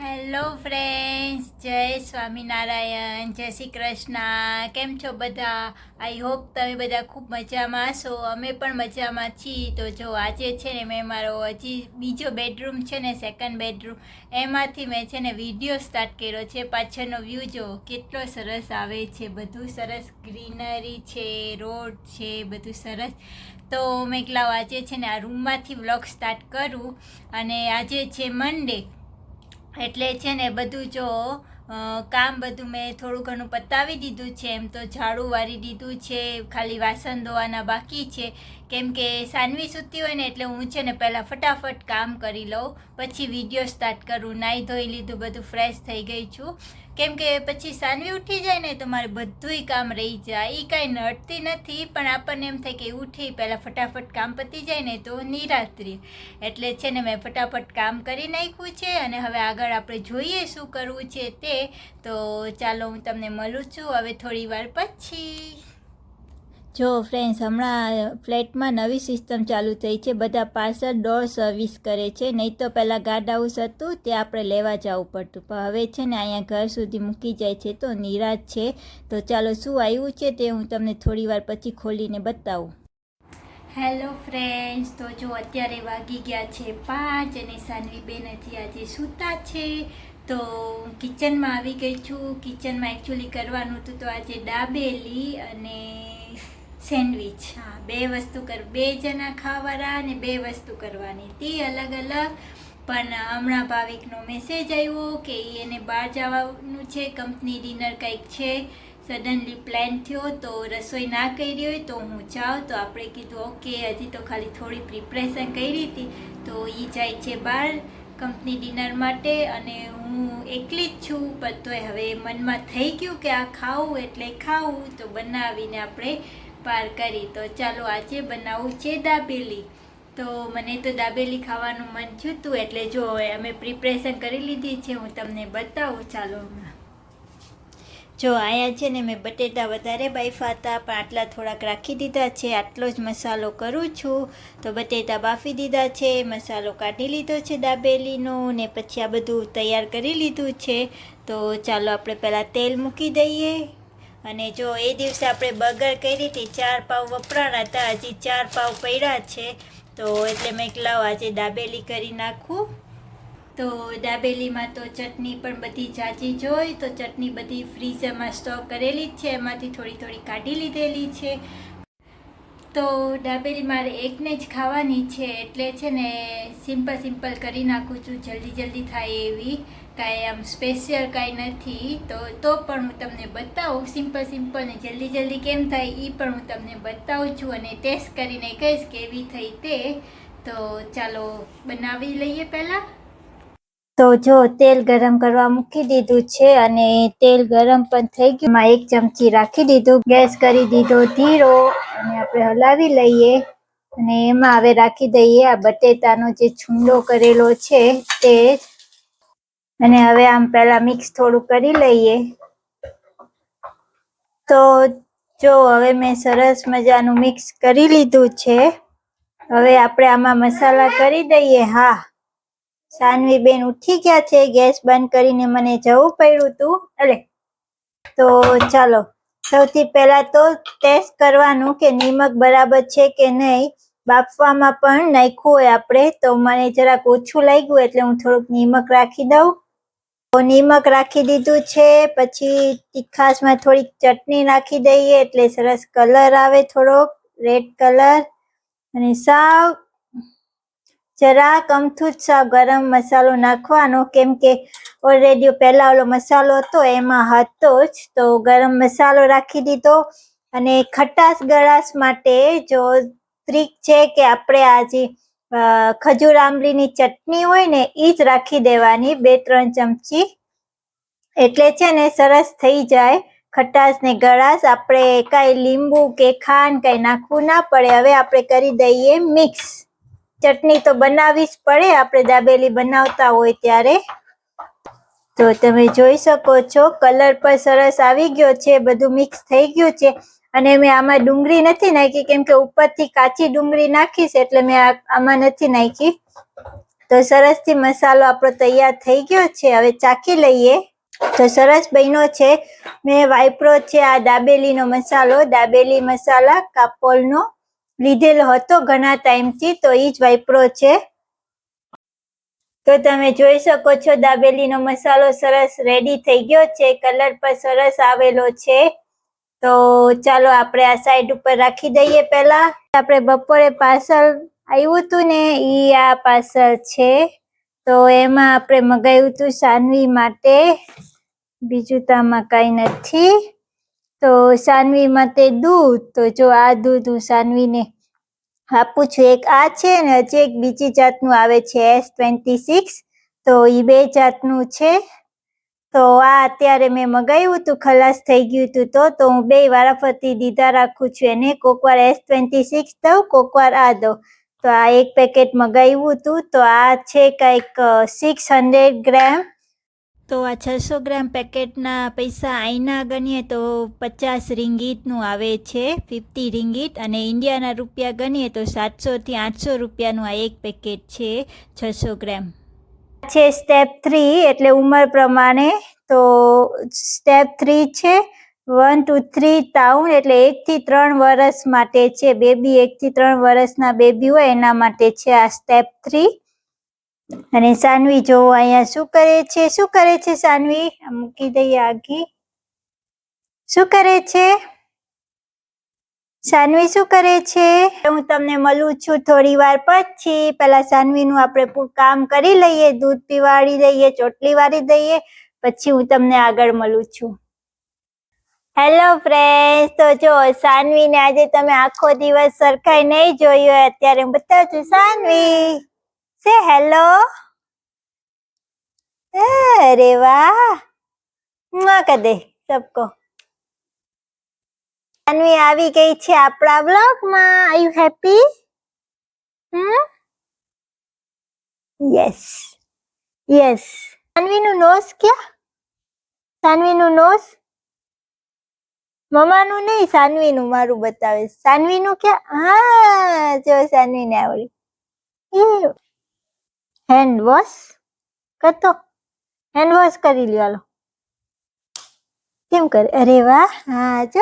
Hello friends જય સ્વામિનારાયણ, જય શ્રી કૃષ્ણ. કેમ છો બધા? આઈ હોપ તમે બધા ખૂબ મજામાં હશો અમે પણ મજામાં છીએ. તો જો આજે છે ને મેં મારો હજી બીજો બેડરૂમ છે ને સેકન્ડ બેડરૂમ એમાંથી મેં છે ને વીડિયો સ્ટાર્ટ કર્યો છે. પાછળનો વ્યૂ જો કેટલો સરસ આવે છે. બધું સરસ ગ્રીનરી છે રોડ છે, બધું સરસ. તો મેં એકલા આજે છે ને આ રૂમમાંથી વ્લોગ સ્ટાર્ટ કરું. અને આજે છે મંડે એટલે છે ને બધું જો કામ બધું મેં થોડું ઘણું પતાવી દીધું છે. એમ તો ઝાડુ વારી દીધું છે, ખાલી વાસણ ધોવાના બાકી છે. કેમ કે સાનવી સૂતી હોય ને એટલે હું છે ને પહેલાં ફટાફટ કામ કરી લઉં. પછી વીડિયો સ્ટાર્ટ કરું નાહી ધોઈ લીધું, બધું ફ્રેશ થઈ ગઈ છું. કેમ કે પછી સાનવી ઉઠી જાય ને તો મારે બધુંય કામ રહી જાય. એ કાંઈ નડતી નથી, પણ આપણને એમ થાય કે ઉઠી, પહેલાં ફટાફટ કામ પતી જાય ને તો નિરાત્રી. એટલે છે ને મેં ફટાફટ કામ કરી નાખ્યું છે અને હવે આગળ આપણે જોઈએ શું કરવું છે તે. તો ચાલો હું તમને મળું છું હવે થોડી વાર પછી. જો ફ્રેન્ડ્સ હમણાં ફ્લેટમાં નવી સિસ્ટમ ચાલુ થઈ છે. બધા પાર્સલ ડોર સર્વિસ કરે છે. નહીં તો પહેલાં ગાર્ડ હાઉસ હતું તે આપણે લેવા જવું પડતું. પણ હવે છે ને, અહીંયા ઘર સુધી મૂકી જાય છે તો નિરાશ છે. તો ચાલો, શું આવ્યું છે તે હું તમને થોડી વાર પછી ખોલીને બતાવું. હેલો ફ્રેન્ડ્સ તો જો અત્યારે વાગી ગયા છે પાંચ અને સાનવી બેન હજી આજે સૂતા છે. તો કિચનમાં આવી ગઈ છું. કિચનમાં એકચ્યુઅલી કરવાનું હતું તો આજે દાબેલી અને સેન્ડવિચ. હા, બે વસ્તુ કર, બે જણા ખાવાના અને બે વસ્તુ કરવાની. તે અલગ અલગ. પણ હમણાં ભાવિકનો મેસેજ આવ્યો કે એને બહાર જવાનું છે, કંપની ડિનર કંઈક છે. સડનલી પ્લાન થયો તો રસોઈ ના કરી હોય તો હું જાઉં. તો આપણે કીધું, ઓકે, હજી તો ખાલી થોડી પ્રિપરેશન કરી હતી. તો એ જાય છે બહાર કંપની ડિનર માટે અને હું એકલી જ છું. પણ તોય હવે મનમાં થઈ ગયું કે આ ખાવું એટલે ખાવું. તો બનાવીને આપણે પાર કરી. તો ચાલો આજે બનાવવું છે દાબેલી. તો મને તો દાબેલી ખાવાનું મન થયું એટલે જો અમે પ્રિપરેશન કરી લીધી છે, હું તમને બતાવું. ચાલો જો અહીંયા છે ને મેં બટેટા વધારે બાફા હતા, પણ આટલા થોડાક રાખી દીધા છે. આટલો જ મસાલો કરું છું. તો બટેટા બાફી દીધા છે, મસાલો કાઢી લીધો છે દાબેલીનો ને પછી આ બધું તૈયાર કરી લીધું છે. તો ચાલો આપણે પહેલાં તેલ મૂકી દઈએ. અને જો એ દિવસે આપણે બગર કરી હતી, ચાર પાવ વપરાણા હતા, હજી ચાર પાવ પડ્યા છે, તો એટલે મેં લાવ આજે દાબેલી કરી નાખું. તો દાબેલીમાં તો ચટણી પણ બધી જાજી જોઈ તો ચટણી બધી ફ્રીઝરમાં સ્ટોક કરેલી જ છે, એમાંથી થોડી થોડી કાઢી લીધેલી છે. તો ડાબેરી મારે એકને જ ખાવાની છે એટલે છે ને સિમ્પલ સિમ્પલ કરી નાખું છું. જલ્દી જલ્દી થાય એવી. કાંઈ આમ સ્પેશિયલ કાંઈ નથી. તો તો પણ હું તમને બતાવું સિમ્પલ સિમ્પલ ને જલ્દી જલ્દી કેમ થાય એ પણ હું તમને બતાવું છું અને ટેસ્ટ કરીને કહીશ કેવી થઈ તે. તો ચાલો બનાવી લઈએ પહેલાં. તો જો તેલ ગરમ કરવા મૂકી દીધું છે અને તેલ ગરમ પણ થઈ ગયું. એમાં એક ચમચી રાખી દીધું. ગેસ કરી દીધો ધીરો અને આપણે હલાવી લઈએ. અને એમાં હવે રાખી દઈએ આ બટેટાનો જે છુંડો કરેલો છે તે અને હવે આમ પહેલા મિક્સ થોડું કરી લઈએ. તો જો હવે મેં સરસ મજાનું મિક્સ કરી લીધું છે. હવે આપણે આમાં મસાલા કરી દઈએ. હા. સાનવી બેન ઉઠી ગયા છે, ગેસ બંધ કરીને મને જવું પડ્યું હતું એટલે તો ચાલો, સૌથી પહેલા તો ટેસ્ટ કરવાનું કે નિમક બરાબર છે કે નહીં, બાફવામાં પણ નાખ્યું હોય આપણે, તો મને જરાક ઓછું લાગ્યું એટલે હું થોડુંક નિમક રાખી દઉં. તો નિમક રાખી દીધું છે, પછી તીખાસમાં થોડીક ચટણી નાખી દઈએ એટલે સરસ કલર આવે થોડોક રેડ કલર, અને સાવ જરાક અમથું જ ગરમ મસાલો નાખવાનો. કેમ કે ઓલરેડી પહેલા ઓલો મસાલો હતો, એમાં હતો જ. તો ગરમ મસાલો રાખી દીધો. અને ખટાશ ગળાશ માટે જો ટ્રીક છે કે આપણે આ જે ખજૂર આંબલીની ચટણી હોય ને એ જ રાખી દેવાની બે, ત્રણ ચમચી. એટલે છે ને, સરસ થઈ જાય ખટાશ ને ગળાશ. આપણે કાંઈ લીંબુ કે ખાંડ કાંઈ નાખવું ના પડે. હવે આપણે કરી દઈએ મિક્સ. ચટણી તો બનાવવી જ પડે આપણે દાબેલી બનાવતા હોય ત્યારે. તો તમે જોઈ શકો છો, કલર પણ સરસ આવી ગયો છે, બધું મિક્સ થઈ ગયું છે. અને મેં આમાં ડુંગળી નથી નાખી, કેમ કે ઉપરથી કાચી ડુંગળી નાખીશ એટલે મેં આમાં નથી નાખી. તો સરસથી મસાલો આપણો તૈયાર થઈ ગયો છે, હવે ચાખી લઈએ. તો સરસ બન્યો છે. મેં વાપરો છે આ દાબેલીનો મસાલો, દાબેલી મસાલા, કાપોલનો. લીધેલો હતો ઘણા ટાઈમથી, તો એ જ વાઇપ્રો છે. તો તમે જોઈ શકો છો, દાબેલીનો મસાલો સરસ રેડી થઈ ગયો છે કલર પર સરસ આવેલો છે. તો ચાલો આપણે આ સાઈડ ઉપર રાખી દઈએ પહેલા. આપણે બપોરે પાર્સલ આવ્યું હતું ને એ આ પાર્સલ છે. તો એમાં આપણે મગાવ્યું હતું સાનવી માટે. બીજું તો આમાં કાંઈ નથી. તો સાનવી માટે દૂધ, તો જો આ દૂધ હું સાનવીને આપું છું. એક આ છે ને હજી એક બીજી જાતનું આવે છે, એસ ટ્વેન્ટી સિક્સ. તો એ બે જાતનું છે. તો આ અત્યારે મેં મગાવ્યું હતું ખલાસ થઈ ગયું હતું તો તો હું બે વારાફરતી દીધા રાખું છું એને. કોકવાર એસ ટ્વેન્ટી સિક્સ દઉં કોકવાર આ દઉં. તો આ એક પેકેટ મગાવ્યું હતું તો આ છે કંઈક સિક્સ હંડ્રેડ ગ્રામ તો આ છસો ગ્રામ પેકેટના પૈસા અહીંના ગણીએ તો પચાસ રિંગીતનું આવે છે, ફિફ્ટી રિંગીત અને ઇન્ડિયાના રૂપિયા ગણીએ તો સાતસોથી આઠસો રૂપિયાનું આ એક પેકેટ છે છસો ગ્રામ. છે સ્ટેપ થ્રી એટલે ઉંમર પ્રમાણે તો સ્ટેપ થ્રી છે, વન, ટુ, થ્રી ટાઉન એટલે એકથી ત્રણ વર્ષ માટે છે, બેબી એકથી ત્રણ વર્ષના બેબી હોય એના માટે છે આ સ્ટેપ થ્રી. અને સાનવી જોવો અહીંયા શું કરે છે? શું કરે છે સાનવી? મૂકી દઈએ આગી. શું કરે છે? સાનવી શું કરે છે? હું તમને મળું છું થોડી વાર પછી. પેલા સાનવીનું આપણે કામ કરી લઈએ, દૂધ પીવાડી દઈએ, ચોટલી વાળી દઈએ, પછી હું તમને આગળ મળું છું. હેલો ફ્રેન્ડ્સ, તો જો સાનવીને આજે તમે આખો દિવસ સરખાઈ નહીં જોયું અત્યારે હું બતાવું છું. સાનવી! સે હેલો અરે વાહ મુઆ કર દે સબકો સાનવી આવી ગઈ છે આપણા બ્લોગમાં are you happy hmm yes yes સાનવીનું nose ક્યાં સાનવીનું નોઝ મમ્માનું નહીં સાનવીનું મારું બતાવે સાનવીનું ક્યાં હા જો સાનવીને આવડી હેન્ડ વોશ કરતો. હેન્ડ વોશ કરી લ્યો, હાલો. કેમ કરે? અરે વાહ, હા, જો.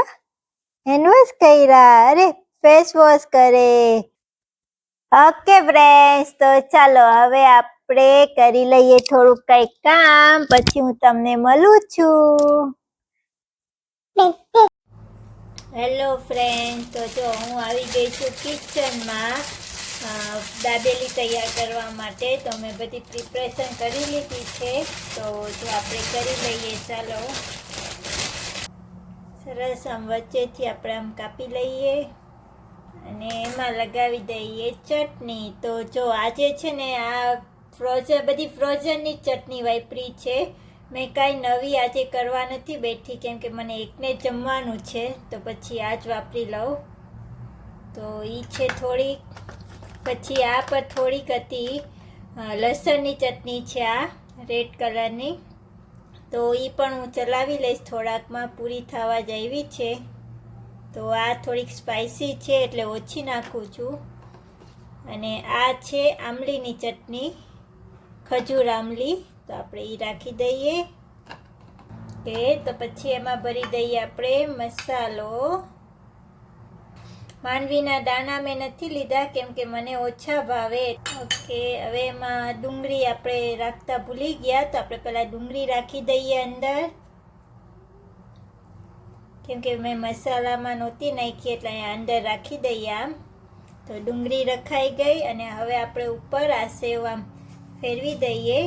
હેન્ડ વોશ કર્યા. અરે ફેસ વોશ કરે. ઓકે ફ્રેન્ડ્સ તો ચાલો હવે આપણે કરી લઈએ થોડુંક કંઈક કામ. પછી હું તમને મળું છું. હેલો ફ્રેન્ડ તો જો, હું આવી ગઈ છું કિચનમાં દાબેલી તૈયાર કરવા માટે તો મેં બધી પ્રિપરેશન કરી લીધી છે. તો જો આપણે કરી લઈએ, ચાલો. સરસ, આમ વચ્ચેથી આપણે આમ કાપી લઈએ. અને એમાં લગાવી દઈએ ચટણી. તો જો આજે છે ને આ ફ્રોઝન બધી ફ્રોઝનની ચટણી વાપરી છે. મેં કાંઈ નવી આજે કરવા નથી બેઠી, કેમ કે મને એકને જમવાનું છે. તો પછી આ જ વાપરી લઉં. તો એ છે થોડીક. પછી આ પર થોડીક હતી લસણની ચટણી છે આ રેડ કલરની તો એ પણ હું ચલાવી લઈશ, થોડાકમાં પૂરી થવા જ આવી છે. તો આ થોડીક સ્પાઇસી છે એટલે ઓછી નાખું છું. અને આ છે આમલીની ચટણી, ખજૂર આમલી. તો આપણે એ રાખી દઈએ. કે તો પછી એમાં ભરી દઈએ આપણે મસાલો. માંડવીના દાણા મેં નથી લીધા, કેમ કે મને ઓછા ભાવે. ઓકે, હવે એમાં ડુંગળી આપણે રાખતા ભૂલી ગયા, તો આપણે પહેલાં ડુંગળી રાખી દઈએ અંદર. કેમ કે મેં મસાલામાં નહોતી નાખી, એટલે અહીંયા અંદર રાખી દઈએ આમ. તો ડુંગળી રખાઈ ગઈ, અને હવે આપણે ઉપર આ સેવ આમ ફેરવી દઈએ.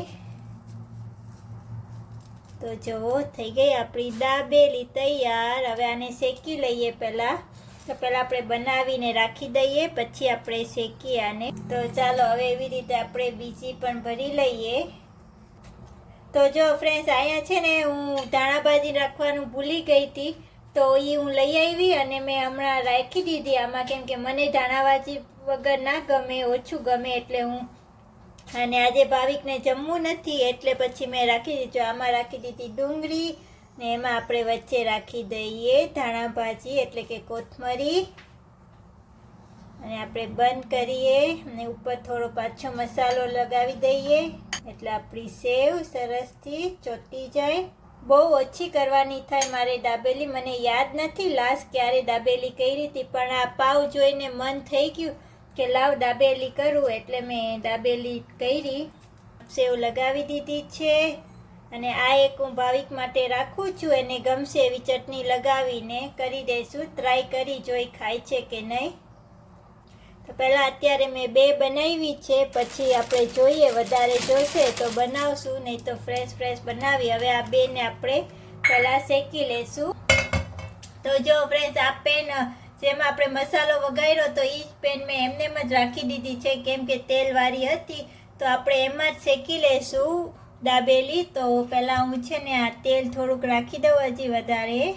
તો જુઓ, થઈ ગઈ આપણી દાબેલી તૈયાર. હવે આને શેકી લઈએ પહેલાં. તો પહેલાં આપણે બનાવીને રાખી દઈએ, પછી આપણે શેકીએ આને. તો ચાલો, હવે એવી રીતે આપણે બીજી પણ ભરી લઈએ. તો જો ફ્રેન્ડ્સ અહીંયા છે ને હું ધાણાભાજી રાખવાનું ભૂલી ગઈ હતી. તો એ હું લઈ આવી અને મેં હમણાં રાખી દીધી. આમાં કેમ કે મને ધાણાભાજી વગર ના ગમે, ઓછું ગમે એટલે હું અને આજે ભાવિકને જમવું નથી, એટલે પછી મેં રાખી દીધું. આમાં રાખી દીધી ડુંગળી ને એમાં આપણે વચ્ચે રાખી દઈએ ધાણા ભાજી એટલે કે કોથમરી. અને આપણે બંધ કરીએ અને ઉપર થોડો પાછો મસાલો લગાવી દઈએ. એટલે આપણી સેવ સરસથી ચોટી જાય. બહુ ઓછી કરવાની થાય મારે દાબેલી. મને યાદ નથી લાસ્ટ ક્યારે દાબેલી કરી હતી, પણ આ પાવ જોઈને મન થઈ ગયું કે લાવ દાબેલી કરું. એટલે મેં દાબેલી કરી. સેવ લગાવી દીધી છે. અને આ એક હું ભાવિક માટે રાખું છું, એને ગમશે એવી ચટણી લગાવીને કરી દઈશું ટ્રાય કરી, જોઈ ખાય છે કે નહીં. તો પહેલાં અત્યારે મેં બે બનાવી છે, પછી આપણે જોઈએ, વધારે જોશે તો બનાવશું, નહીં તો ફ્રેશ ફ્રેશ બનાવી. હવે આ બેને આપણે પહેલાં શેકી લેશું. તો જો ફ્રેશ આ પેન જેમાં આપણે મસાલો વગાડ્યો તો એ જ પેન મેં એમનેમ જ રાખી દીધી છે. કેમ કે તેલવાળી હતી, તો આપણે એમાં જ શેકી લેશું. દાબેલી, તો પહેલાં હું છે ને આ તેલ થોડુંક રાખી દઉં હજી વધારે.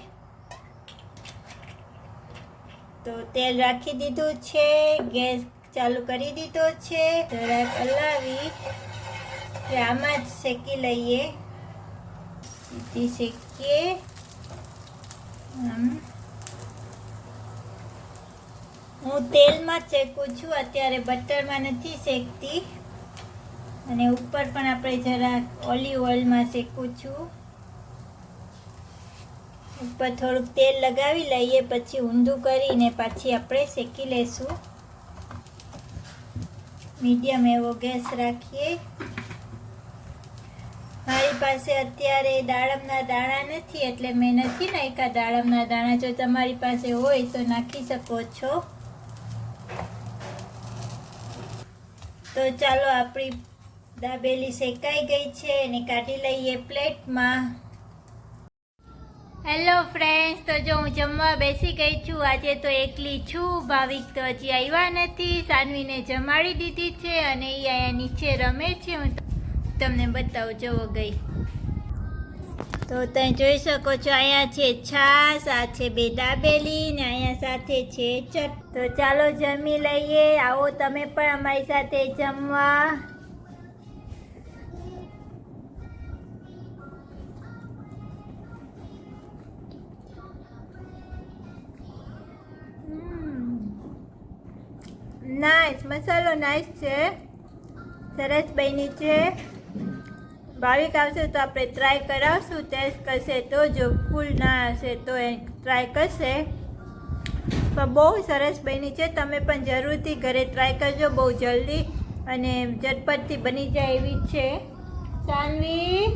તો તેલ રાખી દીધું છે, ગેસ ચાલુ કરી દીધો છે, જરાક હલાવી. આમાં જ શેકી લઈએ. સીધી શેકીએ. આમ. હું તેલમાં શેકું છું, અત્યારે બટરમાં નથી શેકતી. અને ઉપર પણ આપણે જરા ઓલિવ ઓઇલમાં શેકું છું. ઉપર થોડુંક તેલ લગાવી લઈએ, પછી ઊંધું કરીને પાછી આપણે શેકી લેશું. મીડિયમ એવો ગેસ રાખીએ. મારી પાસે અત્યારે દાડમના દાણા નથી, એટલે મેં નથી નાખ્યા દાડમના દાણા. જો તમારી પાસે હોય તો નાખી શકો છો. તો ચાલો આપણી દાબેલી શેકાઈ ગઈ છે અને કાઢી લઈએ પ્લેટમાં. હેલો ફ્રેન્ડ્સ તો જો હું જમવા બેસી ગઈ છું, આજે તો એકલી છું, ભાવિક તો હજી આવ્યા નથી, સાનવીને જમાડી દીધી છે અને એ અહીંયા નીચે રમે છે, હું તમને બતાવું, જવો ગઈ. તો તમે જોઈ શકો છો, અહીંયા છે છાશ, આ છે બે દાબેલી ને અહીંયા સાથે છે ચટ. તો ચાલો જમી લઈએ, આવો તમે પણ અમારી સાથે જમવા. નાઈસ મસાલો નાઈસ છે. સરસ બની છે. ભાવિક આવશે તો આપણે ટ્રાય કરાવશું. ટેસ્ટ કરશે તો જો ફૂલ ના હશે તો એ ટ્રાય કરશે. પણ બહુ સરસ બની છે. તમે પણ જરૂરથી ઘરે ટ્રાય કરજો. બહુ જલ્દી અને ઝટપટથી બની જાય એવી છે. સાનવી.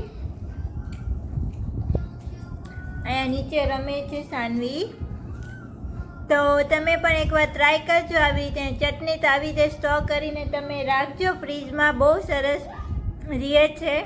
અહીંયા નીચે રમે છે સાનવી. તો તમે પણ એકવાર ટ્રાય કરજો. આવી રીતે ચટણી તો આવી રીતે સ્ટોક કરીને તમે રાખજો. ફ્રીજમાં બહુ સરસ રહે છે.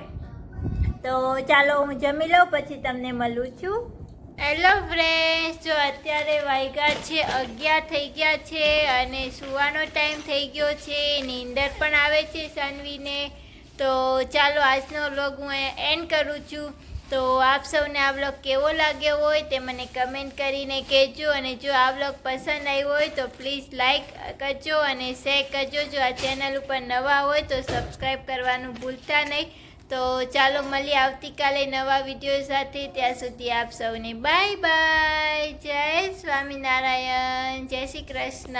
તો ચાલો હું જમી લઉં, પછી તમને મળું છું. હેલો ફ્રેન્ડ્સ જો અત્યારે વાગ્યા છે, અગિયાર થઈ ગયા છે અને સુવાનો ટાઈમ થઈ ગયો છે. નીંદર પણ આવે છે સનવીને. તો ચાલો આજનો વ્લોગ હું એન્ડ કરું છું. તો આપ સૌને આ બ્લોગ કેવો લાગ્યો હોય તે મને કમેન્ટ કરીને કહેજો અને જો આ બ્લોગ પસંદ આવ્યો હોય તો પ્લીઝ લાઈક કરજો અને શેર કરજો. જો આ ચેનલ ઉપર નવા હોય તો સબસ્ક્રાઈબ કરવાનું ભૂલતા નહીં. તો ચાલો મળીએ આવતીકાલે નવા વીડિયો સાથે. ત્યાં સુધી આપ સૌને બાય બાય. જય સ્વામિનારાયણ. જય શ્રી કૃષ્ણ.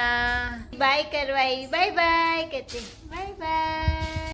બાય કરવાય બાય બાય. કહેતી બાય બાય.